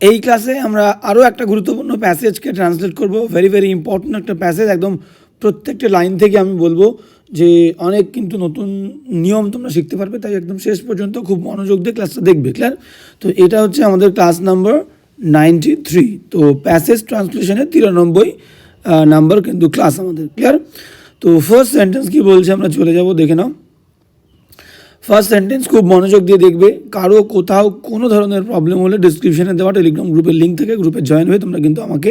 এই ক্লাসে আমরা আরও একটা গুরুত্বপূর্ণ প্যাসেজকে ট্রান্সলেট করব। ভেরি ভেরি ইম্পর্ট্যান্ট একটা প্যাসেজ একদম প্রত্যেকটা লাইন থেকে আমি বলব যে, অনেক কিন্তু নতুন নিয়ম তোমরা শিখতে পারবে, তাই একদম শেষ পর্যন্ত খুব মনোযোগ দিয়ে ক্লাসটা দেখবে ক্লিয়ার তো এটা হচ্ছে আমাদের ক্লাস নাম্বার নাইনটি থ্রি তো প্যাসেজ ট্রান্সলেশনের তিরানব্বই নাম্বার কিন্তু ক্লাস আমাদের ক্লিয়ার তো ফার্স্ট সেন্টেন্স কি বলছে? আমরা চলে যাব, দেখে নাও। ফার্স্ট সেন্টেন্স খুব মনোযোগ দিয়ে দেখবে। কারও কোথাও কোনো ধরনের প্রবলেম হলে ডিসক্রিপশানে দেওয়া টেলিগ্রাম গ্রুপের লিঙ্ক থেকে গ্রুপে জয়েন হয়ে তোমরা কিন্তু আমাকে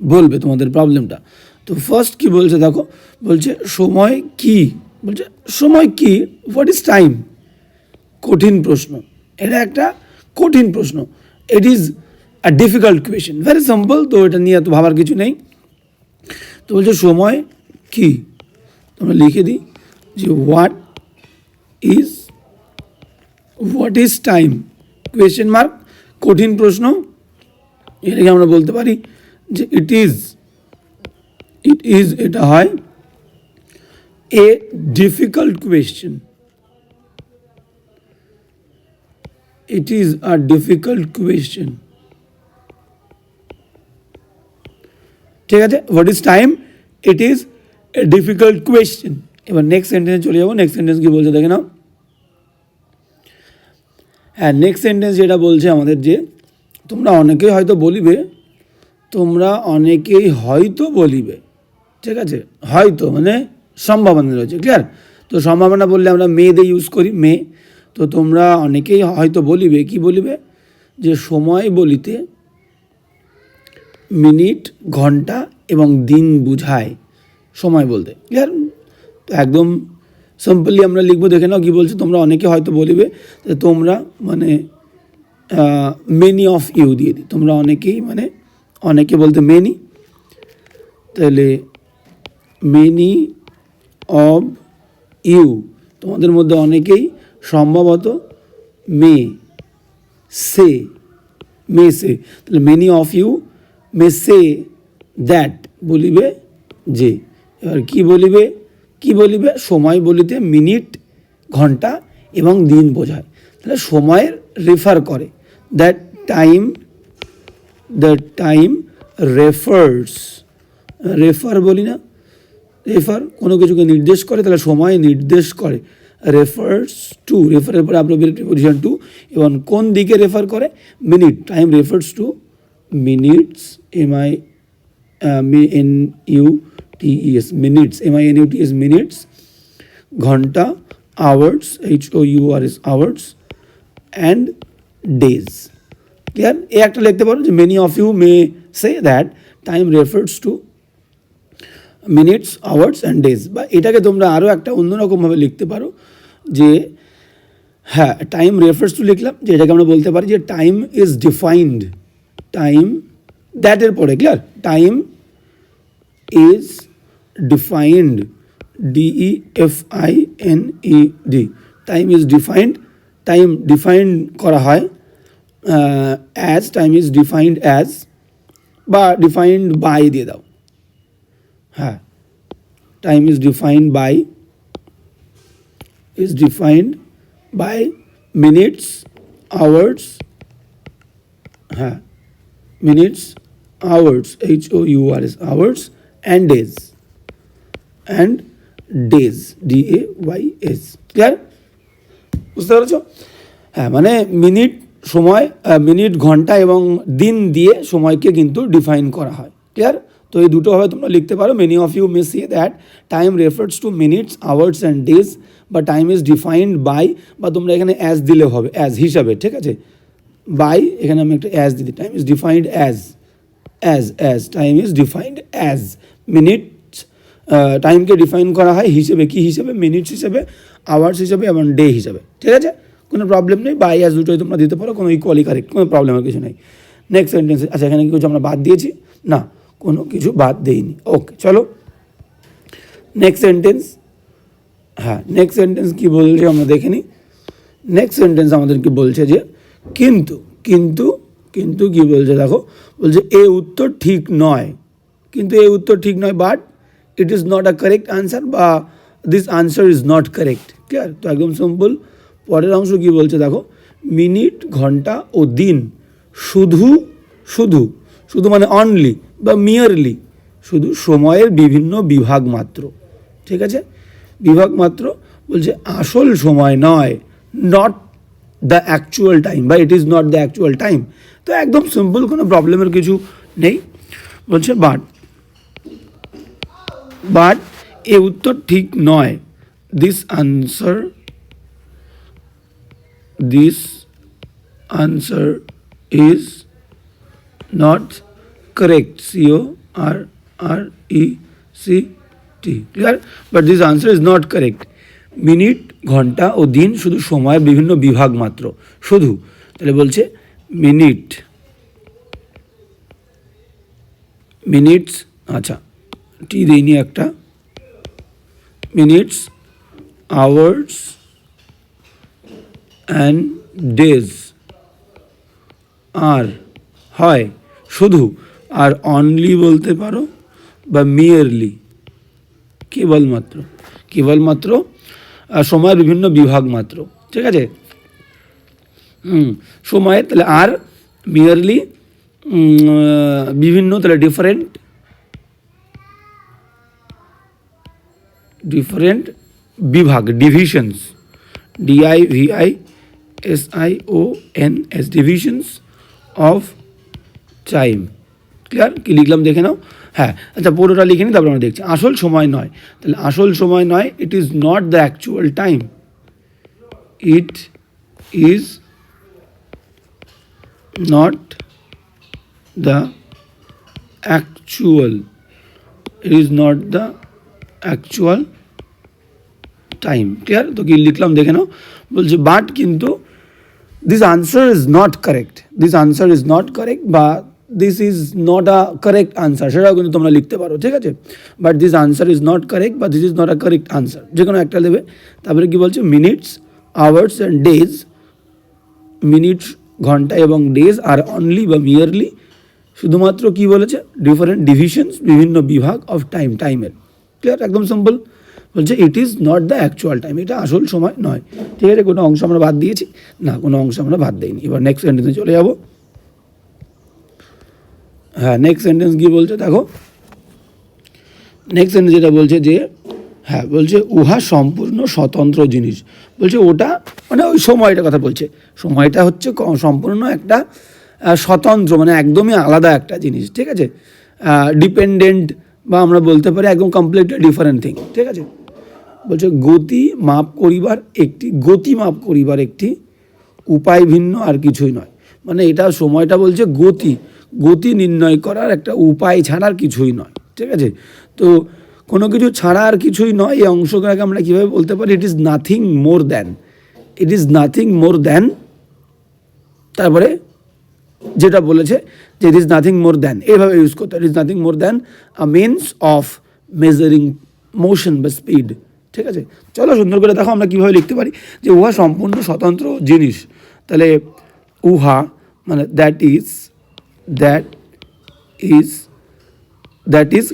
বলবে তোমাদের প্রবলেমটা তো ফার্স্ট কি বলছে দেখো? বলছে, সময় কি? বলছে, সময় কি? হোয়াট ইজ টাইম কঠিন প্রশ্ন। এটা একটা কঠিন প্রশ্ন। It is a difficult question very simple তো এটা নিয়ে এত ভাবার কিছু নেই। তো বলছে, সময় কি? তোমরা লিখে দিই যে what is what is time question mark কঠিন প্রশ্ন। এটাকে আমরা বলতে পারি যে ইট ইজ ইট ইজ এটা হয় a difficult question it is a difficult question ঠিক আছে? What is time it is a difficult question এবার নেক্সট সেন্টেন্সে চলে যাব। নেক্সট সেন্টেন্স কি বলছে দেখে নাও। হ্যাঁ নেক্সট সেন্টেন্স যেটা বলছে আমাদের যে, তোমরা অনেকেই হয়তো বলিবে, তোমরা অনেকেই হয়তো বলিবে। ঠিক আছে? হয়তো মানে সম্ভাবনা রয়েছে ক্লিয়ার তো সম্ভাবনা বললে আমরা মে দিয়ে ইউজ করি, মে। তো তোমরা অনেকেই হয়তো বলিবে, কি বলিবে? যে সময় বলিতে মিনিট, ঘণ্টা এবং দিন বুঝায়, সময় বলতে ক্লিয়ার একদম সিম্পলি আমরা লিখব, দেখে নাও কী বলছে, তোমরা অনেকে হয়তো বলিবে যে তোমরা মানে মেনি অফ ইউ দিয়ে দিই তোমরা অনেকেই মানে অনেকে বলতে মেনি তাহলে মেনি অব ইউ তোমাদের মধ্যে অনেকেই সম্ভবত মে, সে মে, সে। তাহলে many of you may, say that বলিবে যে। এবার কি বলিবে? কি বলিবে? সময় বলিতে মিনিট, ঘণ্টা এবং দিন বোঝায়। তাহলে সময়ের রেফার করে। That time the time refers refer বলি না। রেফার কোনো কিছুকে নির্দেশ করে, তাহলে সময় নির্দেশ করে। রেফার্স টু রেফারের পরে অ্যাপ্রোপ্রিয়েট পজিশন টু এবং কোন দিকে রেফার করে? Minute time refers to minutes M I N U T S minutes M I N U T S minutes ঘণ্টা hours H O U R S hours and days clear এ একটা লিখতে পারো যে many of you may say that time refers to minutes hours and days বা এটাকে তোমরা আরও একটা অন্যরকমভাবে লিখতে পারো যে হ্যাঁ টাইম রেফার্স টু লিখলাম, যে এটাকে আমরা বলতে পারি যে টাইম ইজ ডিফাইন্ড টাইম দ্যাটের পরে clear time is defined D E F I N E D time is defined time defined করা হয় as time is defined as বা ডিফাইন্ড বাই দিয়ে দাও হ্যাঁ time is defined by is defined by minutes hours হ্যাঁ minutes hours H O U R S hours and days and days D A Y S clear বুঝতে পেরেছ? হ্যাঁ মানে minute সময় মিনিট, ঘণ্টা এবং দিন দিয়ে সময়কে কিন্তু ডিফাইন করা হয়। ক্লিয়ার তো এই দুটোভাবে তোমরা লিখতে পারো। Many of you may see that time refers to minutes hours and days বা টাইম ইজ ডিফাইন্ড বাই বা তোমরা এখানে অ্যাজ দিলে হবে অ্যাজ হিসাবে, ঠিক আছে? বাই এখানে আমি একটা অ্যাজ দিই। Time is defined as as as time is defined as minutes টাইমকে define করা হয় হিসেবে কি হিসেবে? মিনিটস হিসেবে আওয়ার্স হিসেবে এবং ডে হিসেবে। ঠিক আছে? কোনো প্রবলেম নেই বাই অ্যাজ দুটোই তোমরা দিতে পারো, কোনো ইকুয়ালি কারেক্ট কোনো প্রবলেমের কিছু নেই। নেক্সট সেন্টেন্স আচ্ছা এখানে কিছু আমরা বাদ দিয়েছি। না, কোনো কিছু বাদ দেইনি। ওকে চলো। নেক্সট সেন্টেন্স হ্যাঁ নেক্সট সেন্টেন্স কী বলছে আমরা দেখে নিই। নেক্সট সেন্টেন্স আমাদেরকে বলছে যে, কিন্তু কিন্তু কিন্তু কি বলছে দেখো, বলছে, এ উত্তর ঠিক নয়। কিন্তু এ উত্তর ঠিক নয় but it is not a correct answer বা this answer is not correct clear তো একদম সিম্পল পরের অংশ কি বলছে দেখো, মিনিট, ঘণ্টা ও দিন শুধু শুধু শুধু মানে অনলি বা মিয়ারলি শুধু সময়ের বিভিন্ন বিভাগ মাত্র। ঠিক আছে? বিভাগ মাত্র বলছে, আসল সময় নয় নট দ্য অ্যাকচুয়াল টাইম বা it is not the actual time তো একদম সিম্পল কোনো প্রবলেমের কিছু নেই। বলছে বাট বাট এ উত্তর ঠিক নয়। This answer this answer is not correct. C o r r e c t clear? But this answer is not minute, ঘণ্টা ও দিন শুধু সময়ের বিভিন্ন বিভাগ মাত্র। শুধু, তাহলে বলছে মিনিট। মিনিটস আচ্ছা টি দিইনি একটা। Minutes, hours, and days. আর, হয়, শুধু, আর অনলি বলতে পারো, বা মিয়ারলি, কেবলমাত্র। কেবলমাত্র সময়ের বিভিন্ন বিভাগ মাত্র, ঠিক আছে? হুম সময়ের তাহলে আর মিয়ারলি বিভিন্ন, তাহলে ডিফারেন্ট ডিফারেন্ট বিভাগ divisions D I V I S I O N S divisions of time clear কি লিখলাম দেখে নাও। হ্যাঁ আচ্ছা পুরোটা লিখে নিই তারপর আমরা দেখছি। আসল সময় নয়। তাহলে আসল সময় নয় it is not the actual time it is not the actual it is not the actual time clear তো কি লিখলাম দেখে নাও বলছে বাট কিন্তু this answer is not correct this answer is not correct বা this is not a correct answer সেটাও কিন্তু তোমরা লিখতে পারো, ঠিক আছে? But this answer is not correct বা this is not a correct answer যে কোনো একটা দেবে। তারপরে কি বলছে? Minutes hours and days minutes ঘণ্টা এবং ডেজ আর অনলি বা মিয়ারলি শুধুমাত্র কি বলেছে? ডিফারেন্ট ডিভিশনস বিভিন্ন বিভাগ অফ টাইম টাইমের ক্লিয়ার একদম সিম্পল বলছে it is not the actual time এটা আসল সময় নয়। ঠিক আছে, কোনো অংশ আমরা বাদ দিয়েছি। না, কোনো অংশ আমরা বাদ দিইনি। এবার নেক্সট সেন্টেন্সে চলে যাব। হ্যাঁ নেক্সট সেন্টেন্স কি বলছে? দেখো। নেক্সট সেন্টেন্স যেটা বলছে যে হ্যাঁ বলছে, উহা সম্পূর্ণ স্বতন্ত্র জিনিস। বলছে, ওটা মানে ওই সময়টা কথা বলছে। সময়টা হচ্ছে সম্পূর্ণ একটা স্বতন্ত্র মানে একদমই আলাদা একটা জিনিস, ঠিক আছে? ডিপেন্ডেন্ট বা আমরা বলতে পারি একদম কমপ্লিটলি ডিফারেন্ট থিং ঠিক আছে? বলছে গতি মাপ করিবার একটি, গতি মাপ করিবার একটি উপায় ভিন্ন আর কিছুই নয়। মানে এটা সময়টা বলছে গতি গতি নির্ণয় করার একটা উপায় ছাড়া আর কিছুই নয়, ঠিক আছে? তো কোনো কিছু ছাড়া আর কিছুই নয়, এই অংশটাকে আমরা কীভাবে বলতে পারি? It is nothing more than it is nothing more than তারপরে যেটা বলেছে যে it is nothing more than এইভাবে ইউজ করতে it is nothing more than a means of measuring motion বা স্পিড ঠিক আছে? চলো সুন্দর করে দেখো আমরা কীভাবে লিখতে পারি যে উহা সম্পূর্ণ স্বতন্ত্র জিনিস। তাহলে উহা মানে that is that is that is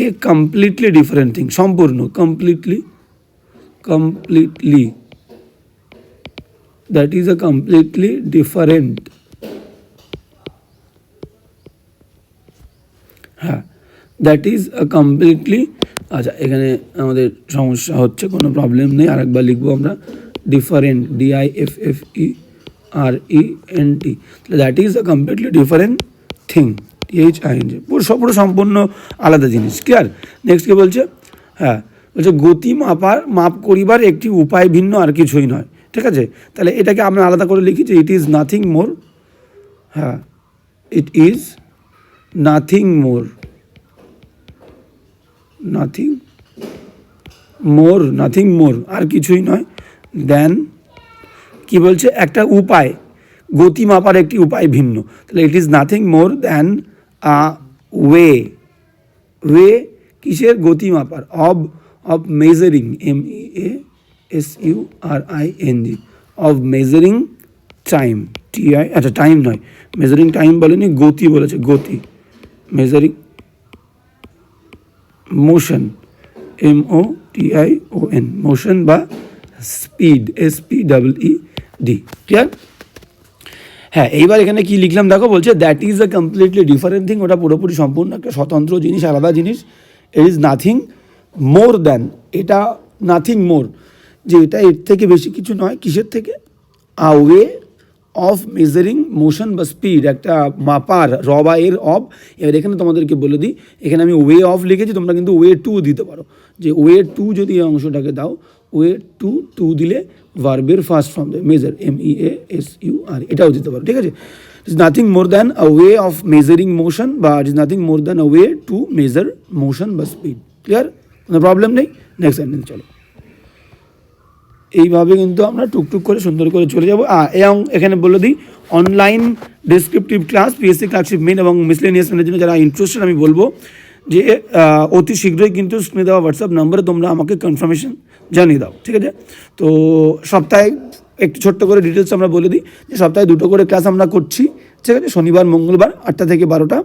a completely different thing সম্পূর্ণ completely completely that is a completely different. হ্যাঁ দ্যাট ইজ আ কমপ্লিটলি আচ্ছা এখানে আমাদের সমস্যা হচ্ছে কোনো প্রবলেম নেই আরেকবার লিখব আমরা different D I F F E R E N T that is a completely different thing T H I N G পুরো সব- পুরো সম্পূর্ণ আলাদা জিনিস ক্লিয়ার নেক্সট কি বলছে হ্যাঁ বলছে, গতি মাপার, মাপ করিবার একটি উপায় ভিন্ন আর কিছুই নয়। ঠিক আছে? তাহলে এটাকে আমরা আলাদা করে লিখি যে ইট ইজ নাথিং মোর হ্যাঁ it is nothing more nothing more nothing more আর কিছুই নয়। দেন কি বলছে? একটা উপায়, গতি মাপার একটি উপায় ভিন্ন। তাহলে it is nothing more than a way way কিসের? গতি মাপার। Of of measuring M E A S U R I N G of measuring time T I আচ্ছা টাইম নয় মেজারিং টাইম বলেনি, গতি বলেছে, গতি measuring motion M O T I O N motion বা speed S P double E D clear হ্যাঁ এইবার এখানে কি লিখলাম দেখো, বলছে that is a completely different thing ওটা পুরোপুরি সম্পূর্ণ একটা স্বতন্ত্র জিনিস, আলাদা জিনিস it is nothing more than এটা নাথিং মোর যে এটা এর থেকে বেশি কিছু নয়, কিসের থেকে? A way of measuring motion বা স্পিড একটা মাপার রবা এর অফ এবার এখানে তোমাদেরকে বলে দিই, এখানে আমি ওয়ে অফ লিখেছি, তোমরা কিন্তু ওয়ে টু দিতে পারো। যে ওয়ে টু যদি এই অংশটাকে দাও ওয়ে টু টু দিলে ভার্বের ফার্স্ট ফর্ম দেবে measure M E A S U R এটাও দিতে পারো, ঠিক আছে? It's nothing more than a way of measuring motion বা is nothing more than a way to measure motion বা স্পিড ক্লিয়ার কোনো প্রবলেম নেই নেক্সট সেন্টেন্স চলো। এইভাবে কিন্তু আমরা টুকটুক করে সুন্দর করে চলে যাব। এবং এখানে বলে দিই online descriptive class PSC clerkship main এবং মিসলেনিয়াস জন্য যারা ইন্টারেস্টেড আমি বলব যে অতি শীঘ্রই কিন্তু স্ক্রিনে দেওয়া হোয়াটসঅ্যাপ নাম্বারে তোমরা আমাকে কনফার্মেশন জানিয়ে দাও, ঠিক আছে? তো সপ্তাহে একটু ছোট্ট করে ডিটেলস আমরা বলে দিই যে, সপ্তাহে দুটো করে ক্লাস আমরা করছি, ঠিক আছে? শনিবার, মঙ্গলবার, আটটা থেকে বারোটা।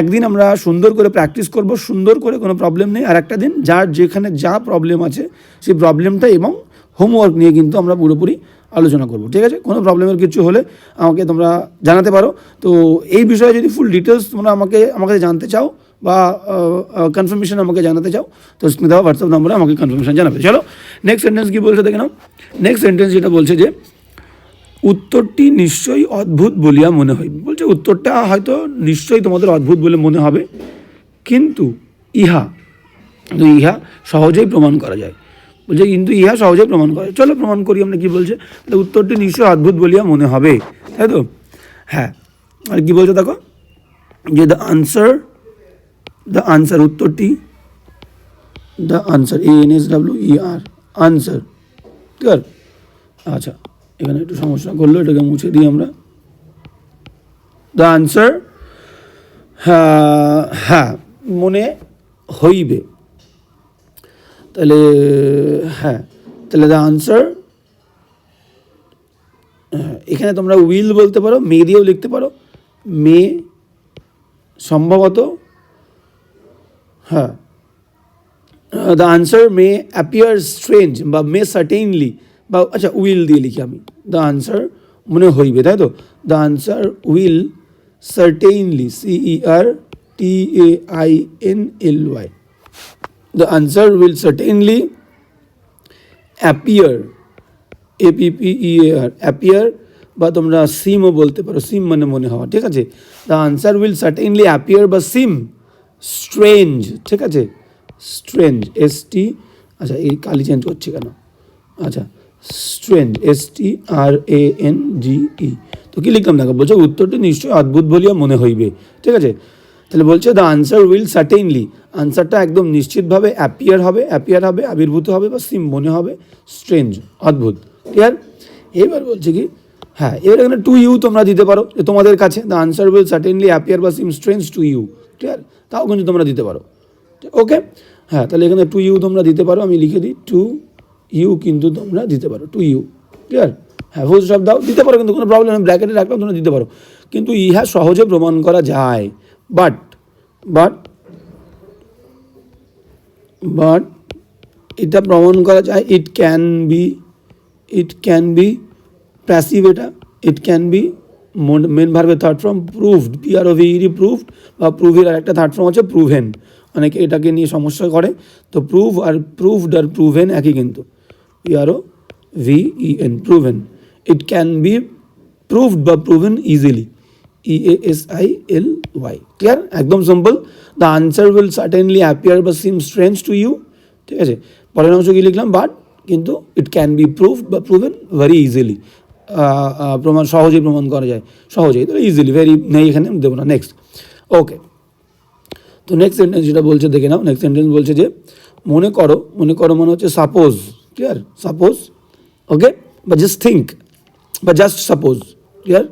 একদিন আমরা সুন্দর করে প্র্যাকটিস করব, সুন্দর করে কোনো প্রবলেম নেই। আর একটা দিন যার যেখানে যা প্রবলেম আছে সেই প্রবলেমটা এবং হোমওয়ার্ক নিয়ে কিন্তু আমরা পুরোপুরি আলোচনা করব। ঠিক আছে? কোনো প্রবলেমের কিছু হলে আমাকে তোমরা জানাতে পারো। তো এই বিষয়ে যদি ফুল ডিটেলস তোমরা আমাকে আমাকে জানতে চাও বা কনফার্মেশন আমাকে জানাতে চাও, তো দেওয়া হোয়াটসঅ্যাপ নম্বরে আমাকে কনফার্মেশন জানাবে। চলো নেক্সট সেন্টেন্স কী বলছে দেখে নাও। নেক্সট সেন্টেন্স যেটা বলছে যে উত্তরটি নিশ্চয়ই অদ্ভুত বলিয়া মনে হইবে বলছে, উত্তরটা হয়তো নিশ্চয়ই তোমাদের অদ্ভুত বলে মনে হবে। কিন্তু ইহা কিন্তু ইহা সহজেই প্রমাণ করা যায়। বলছে, কিন্তু ইহা সহজেই প্রমাণ করা যায়। চলো প্রমাণ করি আমরা কি বলছে। তাহলে উত্তরটি নিশ্চয়ই অদ্ভুত বলিয়া মনে হবে। তাই তো? হ্যাঁ। আর কি বলছে দেখো? যে দ্য আনসার দ্য আনসার উত্তরটি the answer A N S W E R answer clear আচ্ছা। এখানে একটু সমস্যা করল এটাকে মুছে দিই আমরা। দ্য আনসার হ্যাঁ মনে হইবে। তাহলে হ্যাঁ তাহলে দ্য আনসার এখানে তোমরা উইল বলতে পারো মে দিয়েও লিখতে পারো। মে সম্ভবত হ্যাঁ the answer may appear strange বা মে সার্টেইনলি বা আচ্ছা উইল দিয়ে লিখি আমি। দ্য আনসার মনে হইবে, তাই তো? The answer will certainly C E R T A I N L Y the answer will certainly appear A P P E R appear বা তোমরা সিমও বলতে পারো সিম মানে মনে হওয়া, ঠিক আছে? The answer will certainly appear বা সিম স্ট্রেঞ্জ ঠিক আছে? স্ট্রেঞ্জ এস টি আচ্ছা এই কালি চেঞ্জ করছে কেন? আচ্ছা strange S T R A N G E তো কী লিখলাম? দেখো, বলছে উত্তরটি নিশ্চয়ই অদ্ভুত বলিয়া মনে হইবে। ঠিক আছে? তাহলে বলছে দ্য আনসার উইল সার্টেইনলি আনসারটা একদম নিশ্চিতভাবে অ্যাপিয়ার হবে অ্যাপিয়ার হবে, আবির্ভূত হবে বা সিম মনে হবে। স্ট্রেঞ্জ অদ্ভুত। ক্লিয়ার এবার বলছে কি হ্যাঁ এবার এখানে টু ইউ তোমরা দিতে পারো, যে তোমাদের কাছে the answer will certainly appear বা seem strange to you clear তাও কিন্তু তোমরা দিতে পারো। ওকে হ্যাঁ তাহলে এখানে টু ইউ তোমরা দিতে পারো। আমি লিখে দিই টু ইউ কিন্তু তোমরা দিতে পারো টু ইউ ক্লিয়ার হ্যাঁ ফুল স্টপ দাও দিতে পারো, কিন্তু কোনো প্রবলেম ব্র্যাকেটে রাখলাম, তোমরা দিতে পারো। কিন্তু ইহা সহজে প্রমাণ করা যায়। বাট বাট বাট এটা প্রমাণ করা যায় it can be it can be passive এটা ইট ক্যান বি মেন ভার্বের third form proved P R O V E D proved বা প্রুভের আর একটা থার্ড ফর্ম হচ্ছে প্রুভেন অনেকে এটাকে নিয়ে সমস্যা করে। তো প্রুভ আর প্রুভড আর প্রুভেন একই কিন্তু। V E N proven it can be proved বা proven easily E A S I L Y clear একদম simple the answer will certainly appear বা সিম স্ট্রেঞ্জ টু ইউ ঠিক আছে পরের অংশ কি লিখলাম বাট কিন্তু ইট ক্যান বি প্রুভ বা প্রুভেন ভেরি ইজিলি প্রমাণ সহজেই প্রমাণ করা যায় সহজেই তো ইজিলি ভেরি নেই এখানে দেবো না নেক্সট ওকে তো নেক্সট সেন্টেন্স যেটা বলছে দেখে নাও নেক্সট সেন্টেন্স বলছে যে মনে করো মনে করো মনে হচ্ছে সাপোজ ক্লিয়ার সাপোজ ওকে বা জাস্ট থিঙ্ক বা জাস্ট সাপোজ ক্লিয়ার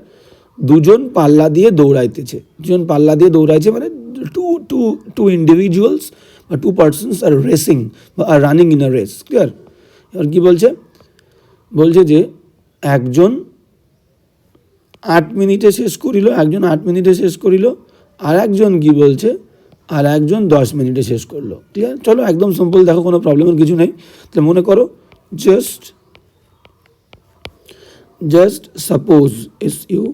দুজন পাল্লা দিয়ে দৌড়াইতেছে। দুজন পাল্লা দিয়ে দৌড়াইছে মানে টু টু টু ইন্ডিভিজুয়ালস বা টু পার্সনস আর রেসিং বা are running in a race clear এবার কী বলছে? বলছে যে একজন আট মিনিটে শেষ করিল, একজন আট মিনিটে শেষ করিল আর একজন কী বলছে? আর একজন দশ মিনিটে শেষ করল। ঠিক আছে? চলো, একদম সিম্পল দেখো কোনো প্রবলেমের কিছু নেই। তাহলে মনে করো just just suppose S U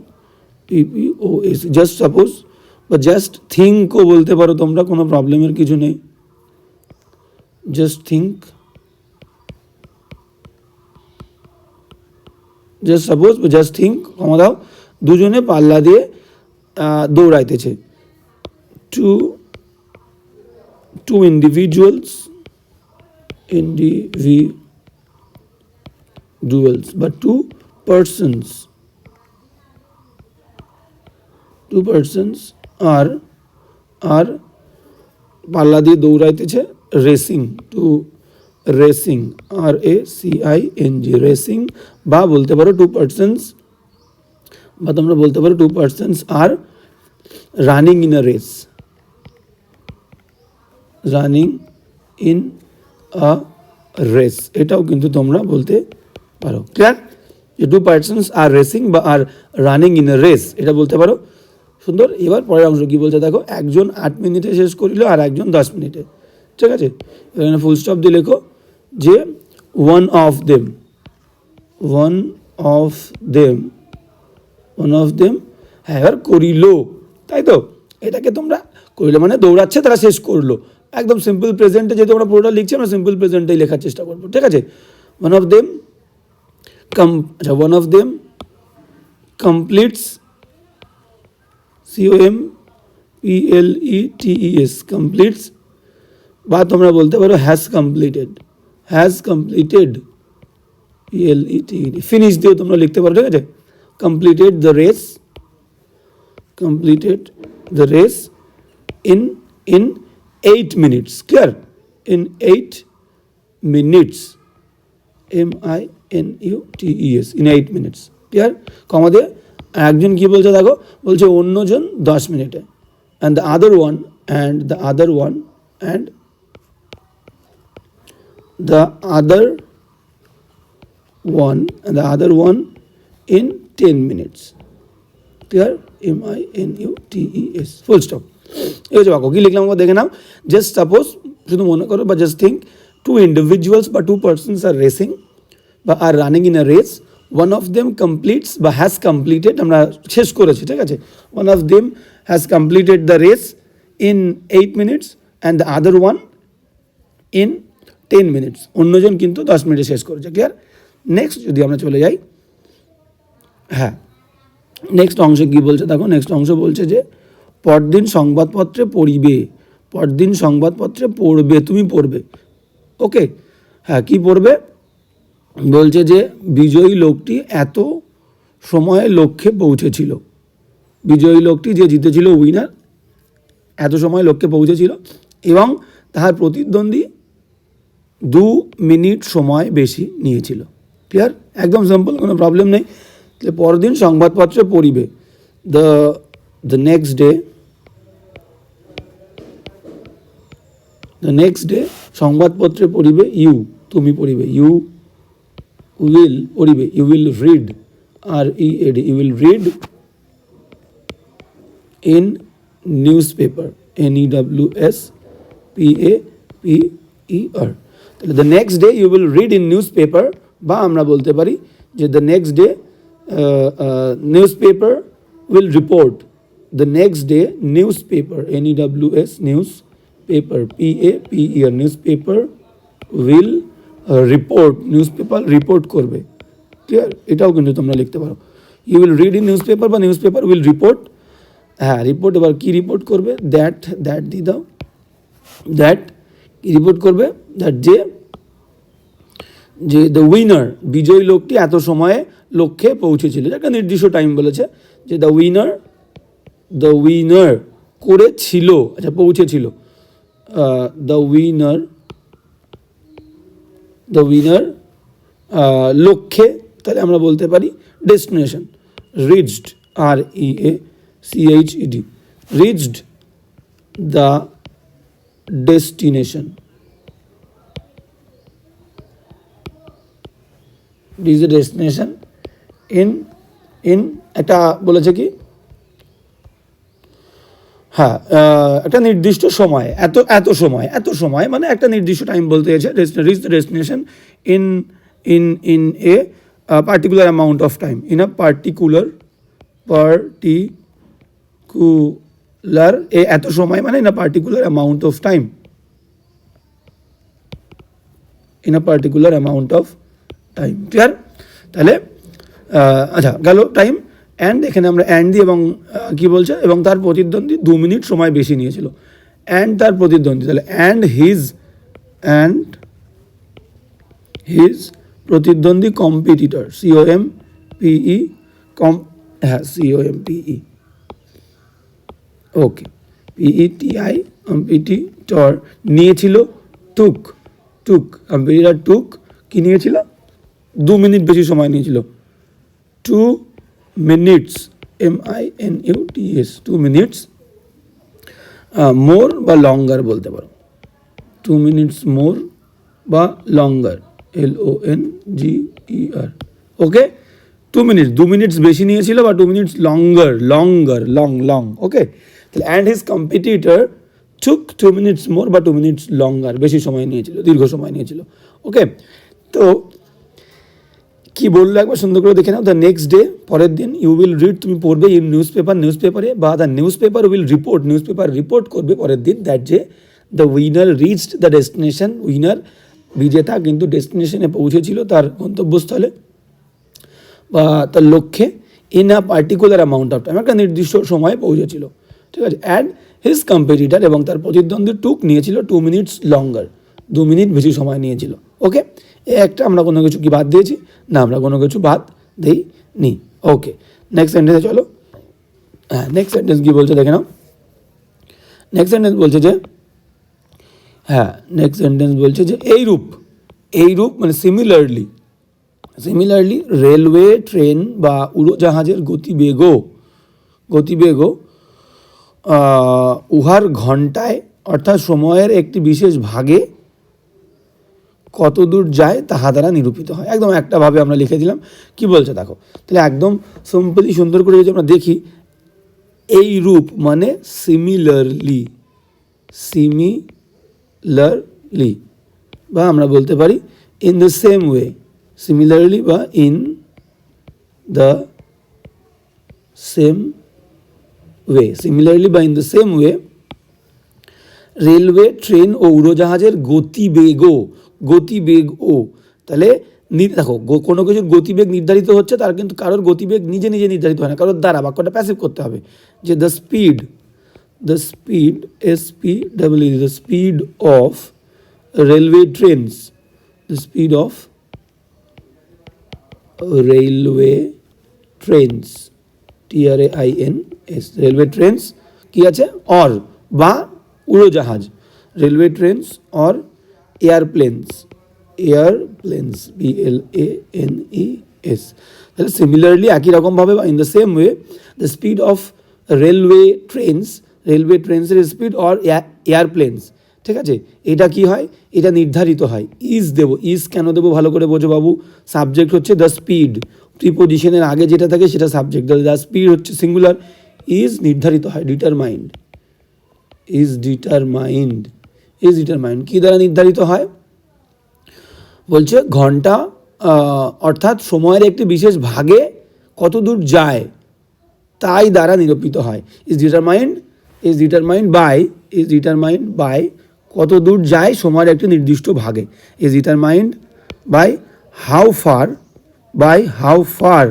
O S just suppose বা জাস্ট থিঙ্কও বলতে পারো তোমরা, কোনো প্রবলেমের কিছু নেই। Just think just suppose just think ক্ষমা দাও। দুজনে পাল্লা দিয়ে দৌড়াইতেছে। Two two individuals individuals, but two persons. Two persons are are পাল্লা দিয়ে দৌড়াইতেছে racing two racing R A C I N G racing বা বলতে পারো টু পার্সনস বা তোমরা বলতে পারো two persons are running in a race running in a race এটাও কিন্তু তোমরা বলতে পারো। ক্লিয়ার যে টু পার্সনস আর রেসিং বা are running in a race এটা বলতে পারো। সুন্দর? এবার পরের অংশ কি বলছে দেখো, একজন আট মিনিটে শেষ করিল আর একজন দশ মিনিটে। ঠিক আছে? এখানে ফুল স্টপ দিয়ে লেখো যে one of them one of them one of them হ্যাঁ এবার করিল। তাই তো? এটাকে তোমরা করিল মানে দৌড়াচ্ছে, তারা শেষ করল। একদম সিম্পল প্রেজেন্টে যেহেতু আমরা পুরোটা লিখছি, আমরা সিম্পল প্রেজেন্টেই লেখার চেষ্টা করব, ঠিক আছে? ওয়ান অফ দেম কম আচ্ছা one of them completes C O M P L E T E S completes বা তোমরা বলতে পারো has completed has completed P L E T finish দিয়েও তোমরা লিখতে পারো, ঠিক আছে? Completed the race completed the race in in 8 minutes clear in 8 minutes m i n u t e s in 8 minutes clear কমা দিয়ে একজন কি বলছে দেখো বলছে অন্যজন 10 মিনিটে and the other one and the other one and the other one and the other one in 10 minutes clear M I N U T E S full stop এই হচ্ছে বাক্য, কী লিখলাম আমরা? দেখে নাও। জাস্ট সাপোজ শুধু মনে করো বা জাস্ট থিঙ্ক টু ইন্ডিভিজুয়ালস বা টু পার্সনস আর রেসিং বা are running in a race one of them completes বা হ্যাজ কমপ্লিটেড আমরা শেষ করেছি, ঠিক আছে? One of them has completed the race in eight minutes and the other one in ten minutes অন্যজন কিন্তু দশ মিনিটে শেষ করেছে ক্লিয়ার নেক্সট যদি আমরা চলে যাই হ্যাঁ নেক্সট অংশে কী বলছে? দেখো নেক্সট অংশ বলছে যে পরদিন সংবাদপত্রে পড়িবে, পরদিন সংবাদপত্রে পড়বে, তুমি পড়বে। ওকে হ্যাঁ কি পড়বে? বলছে যে, বিজয়ী লোকটি এত সময়ে লক্ষ্যে পৌঁছেছিল। বিজয়ী লোকটি যে জিতেছিল উইনার এত সময় লক্ষ্যে পৌঁছেছিল এবং তাহার প্রতিদ্বন্দ্বী দু মিনিট সময় বেশি নিয়েছিল। ক্লিয়ার একদম সিম্পল কোনো প্রবলেম নেই। পরদিন সংবাদপত্রে পড়িবে। The the next day the next day সংবাদপত্রে পড়িবে ইউ তুমি পড়িবে you will পড়িবে you will read R E A D you will read in newspaper N E W S P A P E R তাহলে the next day you will read in newspaper বা আমরা বলতে পারি যে the next day newspaper will report W S newspaper P A P E newspaper will report newspaper report করবে। Clear এটাও কিন্তু তোমরা লিখতে পারো। You will read in newspaper বা নিউজ পেপার উইল রিপোর্ট হ্যাঁ রিপোর্ট এবার কী রিপোর্ট করবে? দ্যাট দ্যাট দিয়ে দাও। দ্যাট কি রিপোর্ট করবে? দ্যাট যে যে দ্য উইনার বিজয়ী লোকটি এত সময়ে লক্ষ্যে পৌঁছেছিল। একটা নির্দিষ্ট টাইম বলেছে যে দ্য উইনার দ্য উইনার করেছিল আচ্ছা পৌঁছেছিল। দ্য উইনার দ্য উইনার লক্ষ্যে, তাহলে আমরা বলতে পারি destination reached R E A C H E D reached the destination is a destination in in একটা বলেছে কি? হ্যাঁ একটা নির্দিষ্ট সময়, এত এত সময় এত সময় মানে একটা নির্দিষ্ট টাইম বলতে গেছে reach the destination in in in a particular amount of time in a particular particular a এত সময় মানে in a particular amount of time in a particular amount of time clear তাহলে আচ্ছা গেল টাইম অ্যান্ড এখানে আমরা and দিই এবং কি বলছে? এবং তার প্রতিদ্বন্দ্বী দু মিনিট সময় বেশি নিয়েছিল। অ্যান্ড তার প্রতিদ্বন্দ্বী, তাহলে অ্যান্ড হিজ অ্যান্ড হিজ প্রতিদ্বন্দ্বী competitor C O M P E com হ্যাঁ C O M P E okay P E T I competitor নিয়েছিল টুক টুক কম্পিটিটর টুক, কি নিয়েছিল? দু মিনিট বেশি সময় নিয়েছিল। Two minutes M I N U T S two minutes more বা longer বলতে পারো। টু মিনিটস মোর বা longer L O N G E R okay two minutes দু মিনিটস বেশি নিয়েছিল বা two minutes longer longer long long okay তাহলে and his competitor took two minutes more বা টু মিনিটস লঙ্গার বেশি সময় নিয়েছিল, দীর্ঘ সময় নিয়েছিল ওকে তো কি বলল একবার সুন্দর করে দেখে নাও। দ্য নেক্সট ডে পরের দিন ইউ উইল রিড তুমি পড়বে ইন নিউজ পেপার নিউজ পেপারে বা the newspaper will report newspaper report করবে পরের দিন। দ্যাট যে the winner reached the destination winner বিজেতা কিন্তু ডেস্টিনেশনে পৌঁছেছিল তার গন্তব্যস্থলে, বা তার লক্ষ্যে in a particular amount of time একটা নির্দিষ্ট সময়ে পৌঁছেছিল। ঠিক আছে? অ্যান্ড হিজ কম্পিটিটার এবং তার প্রতিদ্বন্দ্বী টুক নিয়েছিল টু মিনিটস লঙ্গার দু মিনিট বেশি সময় নিয়েছিল। ওকে একটা আমরা কোনো কিছু কি বাদ দিয়েছি? না আমরা কোনো কিছু বাদ দেই নি ওকে নেক্সট সেন্টেন্সে চলো। হ্যাঁ নেক্সট সেন্টেন্স কী বলছে দেখে নাও। নেক্সট সেন্টেন্স বলছে যে হ্যাঁ নেক্সট সেন্টেন্স বলছে যে এই রূপ এই রূপ মানে সিমিলারলি সিমিলারলি রেলওয়ে ট্রেন বা উড়োজাহাজের গতিবেগও আহ, উহার ঘন্টায় অর্থাৎ সময়ের একটি বিশেষ ভাগে কত দূর যায় তাহা দ্বারা নিরূপিত হয়। একদম একটাভাবে আমরা লিখে দিলাম। কি বলছে দেখো? তাহলে একদম সিম্পলি সুন্দর করে যদি আমরা দেখি, এই রূপ মানে সিমিলারলি সিমিলারলি বা আমরা বলতে পারি in the same way similarly বা in the same way similarly বা in the same way railway train ও উড়োজাহাজের গতিবেগও গতিবেগ ও। তাহলে দেখো কোনো কিছুর গতিবেগ নির্ধারিত হচ্ছে, তার কিন্তু কারোর গতিবেগ নিজে নিজে নির্ধারিত হয় না, কারোর দ্বারা বাক্যটা প্যাসিভ করতে হবে। যে the speed the speed S P double E the speed of railway trains the speed of railway trains T R A I N S railway trains কি আছে? অর বা উড়োজাহাজ। Railway trains or airplanes airplanes P L A N E S তাহলে similarly একই রকমভাবে in the same way the speed of railway trains railway ট্রেনসের speed or airplanes ঠিক আছে? এটা কি হয়? এটা নির্ধারিত হয়। ইজ দেবো। ইজ কেন দেবো? ভালো করে বোঝো বাবু। সাবজেক্ট হচ্ছে দ্য স্পিড প্রিপোজিশনের আগে যেটা থাকে সেটা সাবজেক্ট দ্য স্পিড হচ্ছে সিঙ্গুলার ইজ নির্ধারিত হয়। Determined is determined is determined কী দ্বারা নির্ধারিত হয়? বলছে ঘণ্টা অর্থাৎ সময়ের একটি বিশেষ ভাগে কত দূর যায়, তাই দ্বারা নিরূপিত হয়। Is determined is determined by is determined by কত দূর যায় সময়ের একটি নির্দিষ্ট ভাগে। Is determined by how far by how far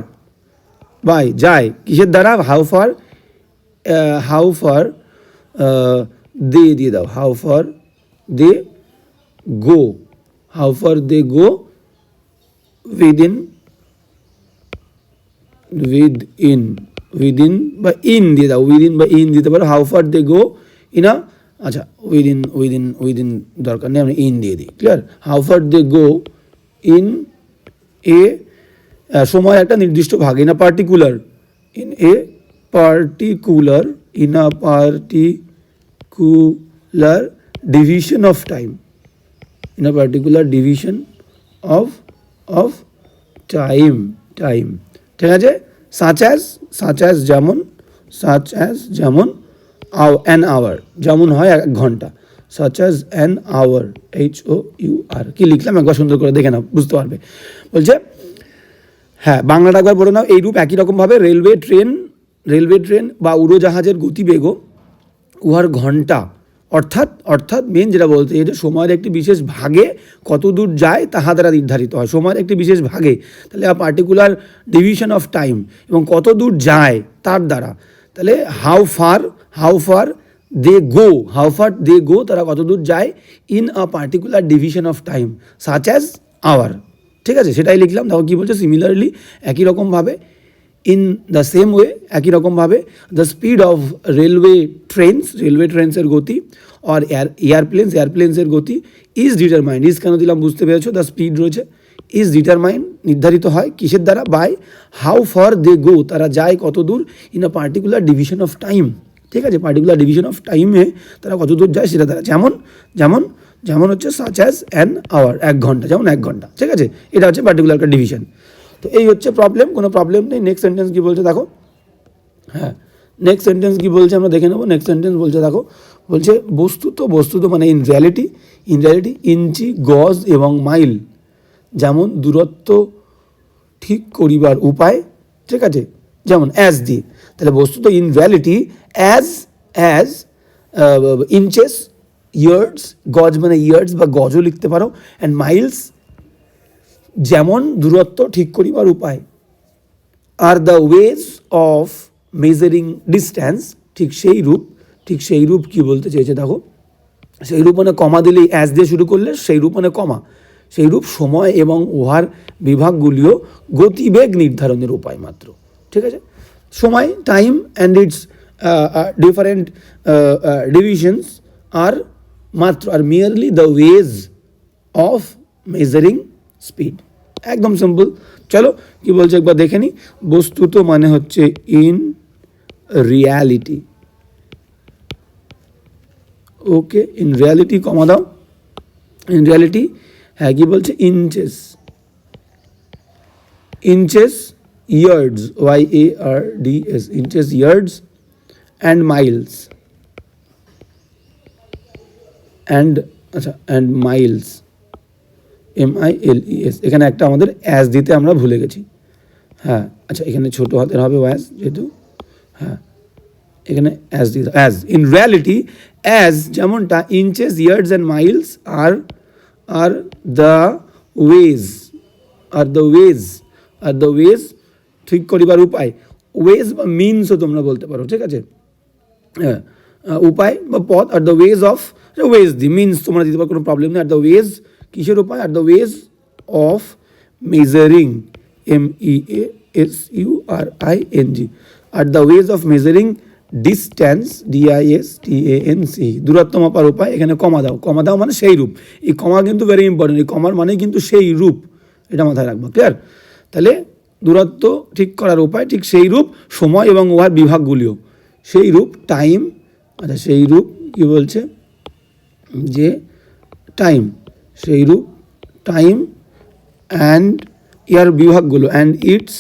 by যায়। কিসের দ্বারা? হাউ ফার হাউ ফার দিয়ে দিয়ে দাও। How far go how far they go within with in within বা ইন দিয়ে দাও উইদিন বা ইন দিতে পারো। How far they go in আচ্ছা উইদিন উইদিন উইদিন দরকার নেই, আমরা ইন দিয়ে দিই। Clear how far they go in a সময় একটা নির্দিষ্ট ভাগ in a particular in a particular in a particular division of time in a particular division of of time time. ঠিক আছে? such as such as যেমন, such as যেমন an hour যেমন হয় এক ঘণ্টা। such as an hour H O U R কি লিখলাম? একবার সুন্দর করে দেখে নাও, বুঝতে পারবে। বলছে হ্যাঁ বাংলাটা একবার বলে নাও, এইরূপ একই রকমভাবে রেলওয়ে ট্রেন রেলওয়ে ট্রেন বা উড়োজাহাজের গতিবেগও উহার ঘণ্টা অর্থাৎ অর্থাৎ মেন যেটা বলতে যে সময়ের একটি বিশেষ ভাগে কত দূর যায় তাহা দ্বারা নির্ধারিত হয়। সময়ের একটি বিশেষ ভাগে, তাহলে a particular division of time এবং কত দূর যায় তার দ্বারা। তাহলে how far how far they go how far they go তারা কত দূর যায় in a particular division of time such as hour ঠিক আছে? সেটাই লিখলাম। দেখো কী বলছে? সিমিলারলি একই রকমভাবে ইন দ্য সেম ওয়ে একই রকমভাবে the speed of railway trains railway ট্রেনসের গতি আর এয়ার এয়ারপ্লেন্স এয়ারপ্লেন্সের গতি ইজ ডিটারমাইন্ড ইজ কেন দিলাম বুঝতে পেরেছ? দ্য স্পিড রয়েছে। ইজ ডিটারমাইন্ড নির্ধারিত হয় কিসের দ্বারা? By how far they go তারা যায় কত দূর? In a particular division of time ঠিক আছে? পার্টিকুলার ডিভিশন অফ টাইমে তারা কত দূর যায় সেটা দ্বারা। যেমন যেমন যেমন হচ্ছে সাচ অ্যাজ অ্যান আওয়ার এক ঘণ্টা, যেমন এক ঘণ্টা। ঠিক আছে? এটা হচ্ছে পার্টিকুলার একটা ডিভিশন তো এই হচ্ছে প্রবলেম কোনো প্রবলেম নেই। নেক্সট সেন্টেন্স কী বলছে দেখো? হ্যাঁ নেক্সট সেন্টেন্স কী বলছে আমরা দেখে নেব। নেক্সট সেন্টেন্স বলছে দেখো, বলছে বস্তুত বস্তুত মানে in reality in reality inch, গজ এবং মাইল যেমন দূরত্ব ঠিক করিবার উপায়, ঠিক আছে? যেমন অ্যাজ দিয়ে। তাহলে বস্তুত in reality as as inches yards গজ মানে ইয়ার্ডস বা গজও লিখতে পারো অ্যান্ড মাইলস যেমন দূরত্ব ঠিক করিবার উপায়। Are the ways of measuring distance ঠিক সেই রূপ, ঠিক সেই রূপ কি বলতে চেয়েছে দেখো? সেই রূপ মানে কমা দিলেই অ্যাজ দিয়ে শুরু করলে সেই রূপ মানে কমা। সেই রূপ সময় এবং উহার বিভাগগুলিও গতিবেগ নির্ধারণের উপায় মাত্র। ঠিক আছে? সময় time and its different divisions are মাত্র are merely the ways of measuring speed একদম সিম্পল চলো, কি বলছে একবার দেখে নিই বস্তুত মানে হচ্ছে in reality okay in reality comma দাও। ইন রিয়ালিটি হ্যাঁ কি বলছে? Inches inches yards Y A R D S inches yards and miles and আচ্ছা and miles M I L E S এখানে একটা আমাদের অ্যাজ দিতে আমরা ভুলে গেছি। হ্যাঁ আচ্ছা এখানে ছোটো হাতের হবে ওয়াজ যেহেতু। হ্যাঁ এখানে অ্যাজ দিতে অ্যাজ ইন রিয়ালিটি অ্যাজ যেমনটা inches yards and miles are are the ways are the ways are the ways ঠিক করিবার উপায়। ওয়েজ বা মিনসও তোমরা বলতে পারো, ঠিক আছে? হ্যাঁ উপায় বা পথ are the ways of ways the means তোমরা দিতে পারো, কোনো প্রবলেম নেই। আর দ্য ওয়েজ কিসের উপায়? Are the ways of measuring M E A S U R I N G are the ways of measuring distance D I S N C দূরত্ব মাপার উপায় এখানে কমা দাও। কমা দাও মানে সেই রূপ। এই কমা কিন্তু ভেরি ইম্পর্টেন্ট এই কমার মানে কিন্তু সেই রূপ। এটা মাথায় রাখব। ক্লিয়ার তাহলে দূরত্ব ঠিক করার উপায় ঠিক সেই রূপ, সময় এবং উহার বিভাগগুলিও। সেই রূপ টাইম আচ্ছা সেই রূপ কি বলছে? যে টাইম সেই রূপ time and year বিভাগগুলো and its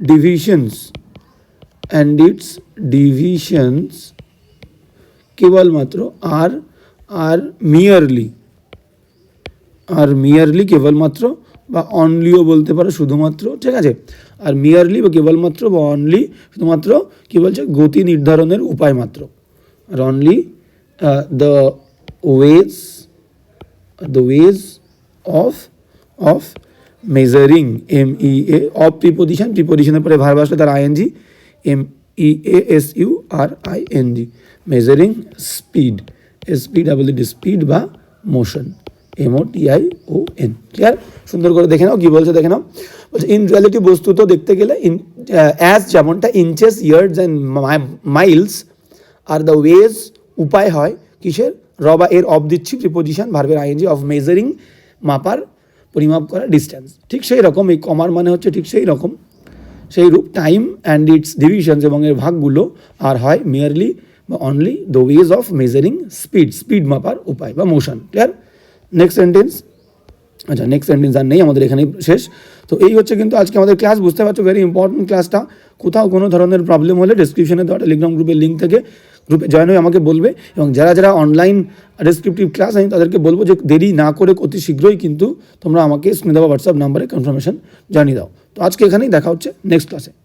divisions and its divisions কেবলমাত্র আর আর মিয়ারলি আর মিয়ারলি কেবলমাত্র বা অনলিও বলতে পারো শুধুমাত্র, ঠিক আছে? আর মিয়ারলি বা কেবলমাত্র বা অনলি শুধুমাত্র কী বলছে? গতি নির্ধারণের উপায় মাত্র। Are only the ways the ways of of measuring M E A of preposition প্রিপোজিশনের পরে ভার আসলে তার I N G M E A S U R I N G measuring speed S P double D speed বা motion M O T I O N clear সুন্দর করে দেখে নাও, কী বলছে দেখে নাও। বলছে ইন রিয়ালিটি বস্তু তো দেখতে গেলে ইন অ্যাজ যেমনটা inches yards and miles are the ways উপায় হয় কিসের? রবা এর অফ দিচ্ছি প্রিপোজিশন ভার্বের আইএনজি অফ মেজারিং মাপার, পরিমাপ করা ডিস্টেন্স ঠিক সেই রকম, এই কমার মানে হচ্ছে ঠিক সেই রকম। সেই রূপ টাইম অ্যান্ড ইটস ডিভিশনস এবং এর ভাগগুলো আর হয় মিয়ারলি বা only the ways of measuring speed speed মাপার উপায় বা মোশন ক্লিয়ার নেক্সট সেন্টেন্স আচ্ছা নেক্সট সেন্টেন্স আর নেই, আমাদের এখানেই শেষ। তো এই হচ্ছে কিন্তু আজকে আমাদের ক্লাস বুঝতে পারছ ভেরি ইম্পর্টেন্ট ক্লাসটা কোথাও কোনো ধরনের প্রবলেম হলে ডিসক্রিপশনে দেওয়া টেলিগ্রাম গ্রুপের লিঙ্ক থেকে গ্রুপে জয়েন হয়ে আমাকে বলবে এবং যারা যারা অনলাইন ডেসক্রিপটিভ ক্লাস আমি তাদেরকে বলব যে দেরি না করে অতি শীঘ্রই কিন্তু তোমরা আমাকে স্নেদাবা হোয়াটসঅ্যাপ নাম্বারে কনফার্মেশন জানিয়ে দাও। তো আজকে এখানেই দেখা হচ্ছে নেক্সট ক্লাসে